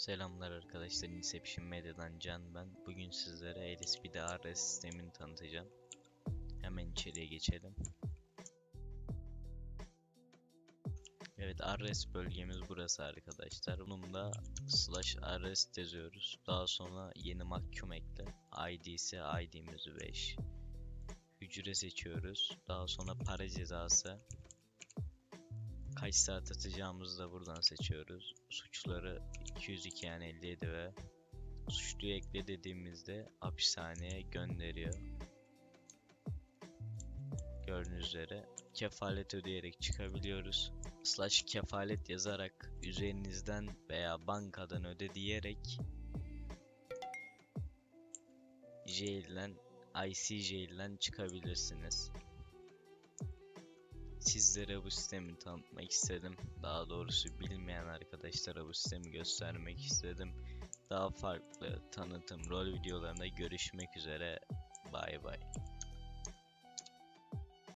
Selamlar arkadaşlar, Inception Medya'dan Can ben. Bugün sizlere LSP'de RS sistemini tanıtacağım. Hemen içeriye geçelim. Evet, RS bölgemiz burası arkadaşlar. Bunun da slash RS yazıyoruz. Daha sonra yeni mahkum ekle. ID ise ID'mizi 5. Hücre seçiyoruz. Daha sonra para cezası. Saat atacağımızı da buradan seçiyoruz. Suçları 202 yani 57 ve suçluyu ekle dediğimizde hapishaneye gönderiyor. Gördüğünüz üzere kefalet ödeyerek çıkabiliyoruz. Slash kefalet yazarak üzerinizden veya bankadan öde diyerek jail'den IC jail'den çıkabilirsiniz sizlere bu sistemi tanıtmak istedim. Daha doğrusu bilmeyen arkadaşlara bu sistemi göstermek istedim. Daha farklı tanıtım rol videolarında görüşmek üzere. Bay bay.